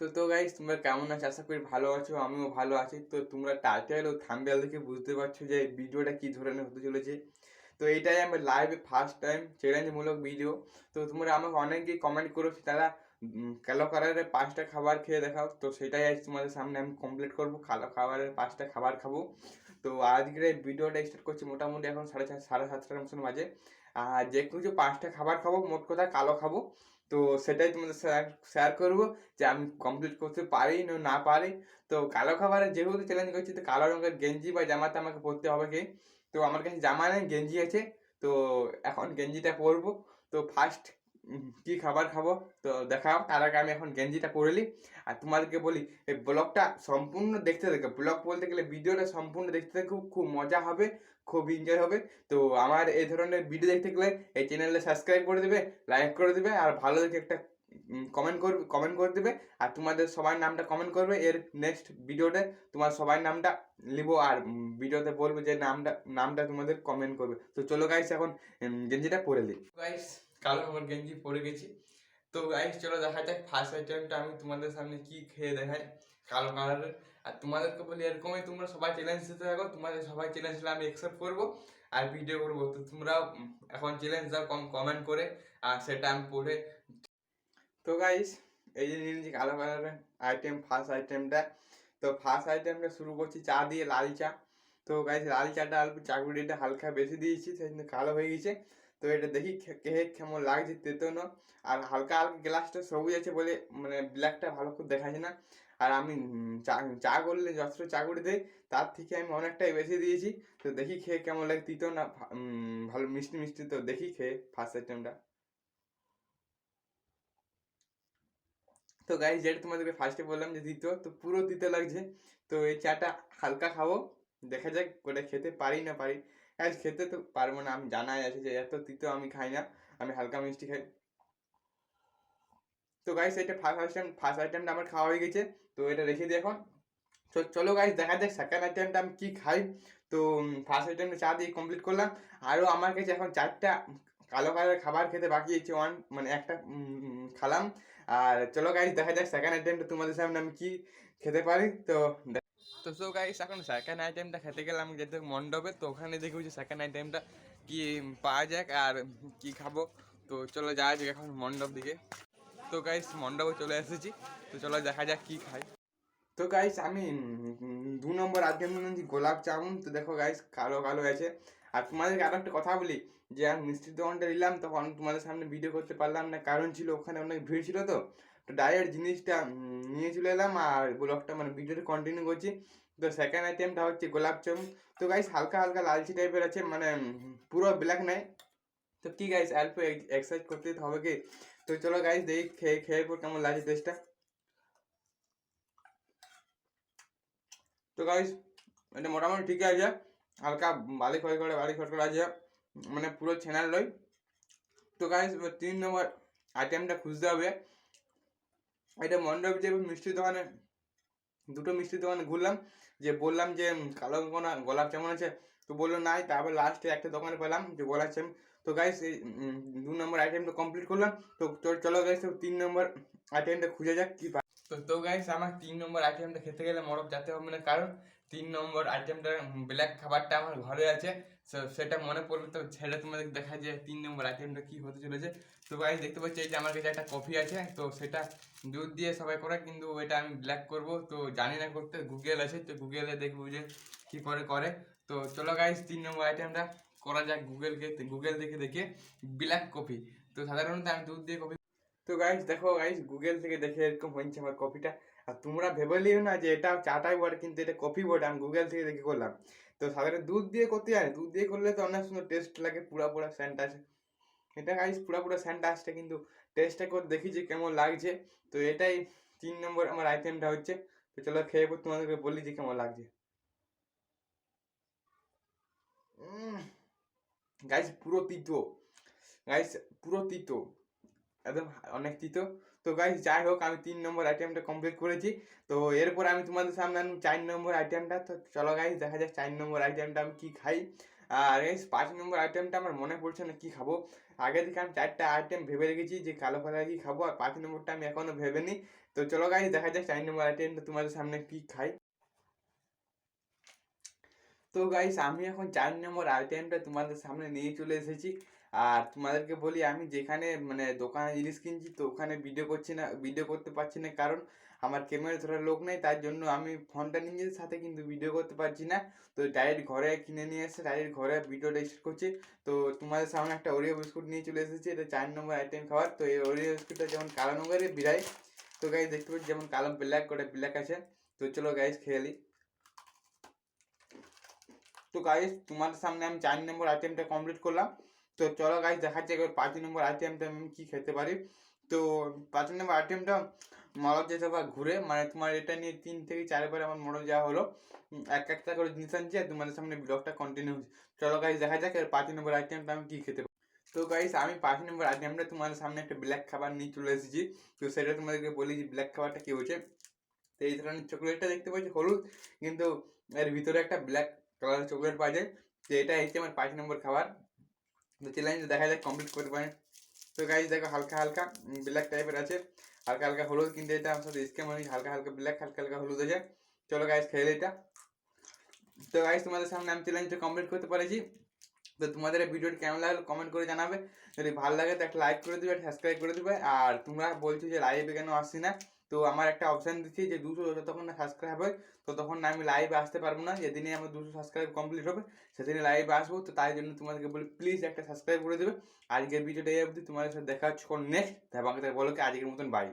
তো তো গাইস তোমরা কেমন আছো? আশা করি ভালো আছো, আমিও ভালো আছি। তো, তোমরা টাইটেল ও থাম্বনেল দেখে বুঝতে পারছ যে ভিডিওটা কী ধরনের হতে চলেছে। তো, এইটাই আমার লাইভে ফার্স্ট টাইম চ্যালেঞ্জমূলক ভিডিও তো, তোমরা আমাকে অনেকেই কমেন্ট করেছ, তারা কালো কালারের পাঁচটা খাবার খেয়ে দেখাও। তো, সেটাই আজ তোমাদের সামনে আমি কমপ্লিট করব, কালো খাবারের পাঁচটা খাবার খাব। তো, আজকের ভিডিওটা স্টার্ট করছি মোটামুটি এখন সাড়ে সাড়ে সাতটার মতন বাজে। আর যে কিছু পাঁচটা খাবার খাব, মোট কথা কালো খাব। তো সেটাই তোমাদের শেয়ার শেয়ার করব যে আমি কমপ্লিট করতে পারি না পারি। তো কালো খাবারে যেহেতু চ্যালেঞ্জ করছি, তো কালো রঙের গেঞ্জি বা জামাতে আমাকে পরতে হবে কি? তো আমার কাছে জামা নেই, গেঞ্জি আছে। তো এখন গেঞ্জিটা পরবো। তো ফার্স্ট কি খাবার খাব? তো দেখাও, তার আগে আমি এখন গেঞ্জিটা পরে নিই আর তোমাদেরকে বলি, এই ব্লগটা সম্পূর্ণ দেখতে দেখো। ব্লগ বলতে গেলে ভিডিওটা সম্পূর্ণ দেখতে দেখো, খুব মজা হবে, খুব এনজয় হবে। তো আমার এই ধরনের ভিডিও দেখতে গেলে এই চ্যানেলটা সাবস্ক্রাইব করে দেবে লাইক করে দেবে, আর ভালো দেখে একটা কমেন্ট করবে কমেন্ট করে দেবে। আর তোমাদের সবার নামটা কমেন্ট করবে, এর নেক্সট ভিডিওতে তোমার সবার নামটা লিবো, আর ভিডিওতে বলব যে নামটা নামটা তোমাদের কমেন্ট করবে। তো চলো গাইস এখন গেঞ্জিটা পরে দিই গাইস কালো আমার গেঞ্জি পরে গেছি। তো গাইস চলো দেখা যাক ফার্স্ট আইটেমটা আমি তোমাদের সামনে কি খেয়ে দেখাই কালো কালারের আর তোমাদেরকে বলি, এরকমই তোমরা সবাই চ্যালেঞ্জ দিতে থাকো, তোমাদের সবাই চ্যালেঞ্জ আমি অ্যাকসেপ্ট করব আর ভিডিও করব। তো তোমরাও এখন চ্যালেঞ্জ দাও কম কমেন্ট করে আর সেটা আমি পড়ে তো গাইস এই যে নিয়ে কালো কালারের আইটেম ফার্স্ট আইটেমটা তো ফার্স্ট আইটেমটা শুরু করছি চা দিয়ে, লাল চা। তো গাইস লাল চাটা অল্প চাকুরিটা হালকা বেশি দিয়েছি সেই কালো হয়ে গেছে। তো এটা দেখি খেয়ে কেমন লাগছে তেতো না। আর হালকা হালকা গ্লাসটা সবুজ আছে বলে মানে ব্ল্যাকটা ভালো করে দেখাচ্ছে না। আর আমি চা চা করলে যতটা চা করে দেয় তার থেকে আমি অনেকটাই বেশি দিয়েছি। তো দেখি খেয়ে কেমন লাগে তিতো না ভালো মিষ্টি মিষ্টি তো দেখি খেয়ে ফার্স্ট আইটেমটা তো গাইস যেটা তোমাদেরকে ফার্স্টে বললাম যে দিত তো পুরো দিতে লাগছে। তো এই চাটা হালকা খাব। দেখা যাক ওটা খেতে পারি না পারি। গাইস খেতে তো পারব না, আমি জানাই আছে যে এত তিতো আমি খাই না, আমি হালকা মিষ্টি খাই। তো গাইস এটা ফার্স্ট আইটেম ফার্স্ট আইটেমটা আমার খাওয়া হয়ে গেছে, তো এটা রেখে দিই এখন। তো চলো গাইস দেখা যাক সেকেন্ড আইটেমটা আমি কী খাই। তো ফার্স্ট আইটেমটা চা দিয়ে কমপ্লিট করলাম। আরও আমার কাছে এখন চারটা কালো কালারের খাবার খেতে বাকি আছে ওয়ান মানে একটা খালাম। আর চলো গাইস দেখা যাক সেকেন্ড আইটেমটা তোমাদের সামনে আমি কি খেতে পারি। তো তো সো গাইস এখন সেকেন্ড আইটেমটা খেতে গেলাম যেতে মণ্ডপে, তো ওখানে দেখেছি সেকেন্ড আইটেমটা কি পাওয়া যাক আর কি খাব। তো চলো যাওয়া যাক এখন মণ্ডপ দিকে। তো গাইস মণ্ডপে চলে এসেছি। তো চলো দেখা যাক কি খাই। তো গাইস আমি দু নম্বর আইটেম নিয়েছি গোলাপ জামুন। তো দেখো গাইস কালো কালো আছে আর তোমাদেরকে আরও একটা কথা বলি, যে আমি মিষ্টির দোকানটা নিলাম, তখন তোমাদের সামনে ভিডিও করতে পারলাম না। কারণ ছিল ওখানে অনেক ভিড় ছিল তো। তো জিনিসটা নিয়ে চলে এলাম আর ব্লগটা মানে ভিডিওটা কন্টিনিউ করছি। তো সেকেন্ড আইটেমটা হচ্ছে গোলাপ জামুন। তো গাইস হালকা হালকা লালচি টাইপের আছে মানে পুরো ব্ল্যাক নাই। তো কি গাইস অল্প এক্সারসাইজ করতে হবে কি? তো চলো গাইস দেখি খেয়ে খেয়ে পর কেমন লাগছে টেস্টটা তো গাইস এটা মোটামুটি ঠিকই আছে। হালকা বালি খয় করে বালি খট করে আছে। মানে পুরো ছেনার লই। তো গাইস তিন নম্বর আইটেমটা খুঁজতে হবে। এটা মণ্ডপ যে মিষ্টির দোকানে, দুটো মিষ্টির দোকানে ঘুরলাম, যে বললাম যে কালো কোনা গোলাপ যেমন আছে? তো বলল, নাই। তারপর লাস্টে একটা দোকানে পেলাম, যে গোলাপ চাম তো গাইস এই দু নম্বর আইটেমটা কমপ্লিট করলাম। তো চলো গাইস তিন নম্বর আইটেমটা খুঁজে যাক, কী তো তো গাইস আমার তিন নম্বর আইটেমটা খেতে গেলে মরক যেতে হবে না। কারণ তিন নম্বর আইটেমটা ব্ল্যাক খাবারটা আমার ঘরে আছে। সেটা মনে পড়বে তো, সেটা তোমাদের দেখা যায় তিন নম্বর আইটেমটা কি হতে চলেছে। তো গাইস দেখতে পাচ্ছি এই যে আমার কাছে একটা কফি আছে। তো সেটা দুধ দিয়ে সবাই করে, কিন্তু এটা আমি ব্ল্যাক করব। তো জানি না করতে গুগল আছে। তো গুগলে দেখব যে কি করে করে। তো চলো গাইস তিন নম্বর আইটেমটা করা যাক গুগলকে গুগল দেখে দেখে। ব্ল্যাক কফি তো সাধারণত আমি দুধ দিয়ে কফি তো গাইস দেখো গাইস গুগল থেকে দেখে এরকম হয়েছে আমার কফিটা আর তোমরা ভেবে লিও না যে এটা চাটাই বটে কিন্তু এটা কফি বটে আমি গুগল থেকে দেখে করলাম। তো সাধারণত দুধ দিয়ে করতে জানি, দুধ দিয়ে করলে তো অনেক সুন্দর টেস্ট লাগে, পুরা পুরা স্যান্ট আছে এটা গাইস পুরা পুরা স্যান্ট আসছে, কিন্তু টেস্টটা করে দেখি যে কেমন লাগছে। তো এটাই তিন নম্বর আমার আইটেমটা হচ্ছে। তো চলো খেয়ে পর তোমাদেরকে বলি যে কেমন লাগছে। গাইস পুরো তিতো। গাইস পুরো তিতো। একদম অনেক তিতো তো গাইস যাই হোক আমি তিন নম্বর আইটেমটা কমপ্লিট করেছি। তো এরপর আমি তোমাদের সামনে আনব চার নম্বর আইটেমটা তো চলো গাইস দেখা যাক চার নম্বর আইটেমটা আমি কি খাই। আর গাইস পাঁচ নম্বর আইটেমটা আমার মনে পড়ছে না কি খাব। আগে থেকে আমি চারটা আইটেম ভেবে রেখেছি যে কালো কালার কি খাব, আর পাঁচ নম্বরটা আমি এখনও ভেবে নি তো চলো গাইস দেখা যাক চার নম্বর আইটেমটা তোমাদের সামনে কি খাই। তো গাইস আমি এখন চার নম্বর আইটেমটা তোমাদের সামনে নিয়ে চলে এসেছি। আর তোমাদেরকে বলি, আমি যেখানে মানে দোকানে জিনিস কিনছি, তো ওখানে ভিডিও করছি না ভিডিও করতে পারছি না। কারণ আমার ক্যামেরা ধরার লোক নেই, তার জন্য আমি ফোনটা নিজের সাথে কিন্তু ভিডিও করতে পারছি না। তো ডাইরেক্ট ঘরে কিনে নিয়ে এসে ডাইরেক্ট ঘরে ভিডিওটা স্টার্ট করছি। তো তোমাদের সামনে একটা ওরিও বিস্কুট নিয়ে চলে এসেছি, এটা চার নম্বর আইটেম খাবার। তো এই ওরিও বিস্কুটটা যেমন কালো নম্বরে বিরাই তো গাইজ দেখতে পাচ্ছি যেমন কালো ব্ল্যাক করে ব্ল্যাক আছে। তো চলো গাইজ খেয়ে নিই তো গাইজ তোমাদের সামনে আমি চার নম্বর আইটেমটা কমপ্লিট করলাম। তো চলো গাইজ দেখাচ্ছি এবার পাঁচ নম্বর আইটেমটা আমি কী খেতে পারি? তো পাঁচ নম্বর আইটেমটা মডেল যেতে বা ঘুরে মানে তোমার এটা নিয়ে তিন থেকে চারবার আমার মডেল যাওয়া হলো। এক একটা করে জিনিস আনছি আর তোমাদের সামনে ব্লগটা কন্টিনিউ চলো গাইজ দেখা যাক এর পাঁচ নম্বর আইটেমটা আমি কী খেতে পারি। তো গাইস আমি পাঁচ নম্বর আইটেমটা তোমাদের সামনে একটা ব্ল্যাক খাবার নিয়ে চলে এসেছি। তো সেটা তোমাদেরকে বলি যে ব্ল্যাক খাবারটা কী হচ্ছে তো এই ধরনের চকলেটটা দেখতে পাচ্ছি, হলুদ, কিন্তু এর ভিতরে একটা ব্ল্যাক কালারের চকলেট পাওয়া যায়। তো এটা হচ্ছে আমার পাঁচ নম্বর খাবার। চ্যালেঞ্জ দেখা যাক কমপ্লিট করতে পারেন তো গাইজ দেখো হালকা হালকা ব্ল্যাক টাইপের আছে। হালকা হালকা হলুদ, কিন্তু এটা আমার সাথে স্কেম হয়েছে হালকা হালকা ব্ল্যাক হালকা হালকা হলুদ আছে চলো গাইজ খেয়ে এটা। তো গাইজ তোমাদের সামনে আমি চ্যালেঞ্জটা কমপ্লিট করতে পেরেছি। তো তোমাদের ভিডিওটি কেমন লাগল কমেন্ট করে জানাবে। যদি ভালো লাগে তো একটা লাইক করে দিবে সাবস্ক্রাইব করে দেবে। আর তোমরা বলছো যে লাইভে কেন আসছি না তো আমার একটা অপশান দিচ্ছি যে দুশো যতক্ষণ না সাবস্ক্রাইব হয় তো তখন না আমি লাইভে আসতে পারব না। যেদিনে আমার দুশো সাবস্ক্রাইব কমপ্লিট হবে সেদিনে লাইভে আসব। তো তাই জন্য তোমাদেরকে বলি প্লিজ একটা সাবস্ক্রাইব করে দেবে। আজকের ভিডিওটা এই অবধি। তোমাদের সাথে দেখা হচ্ছে নেক্সট বলো কি আজকের মতন বাই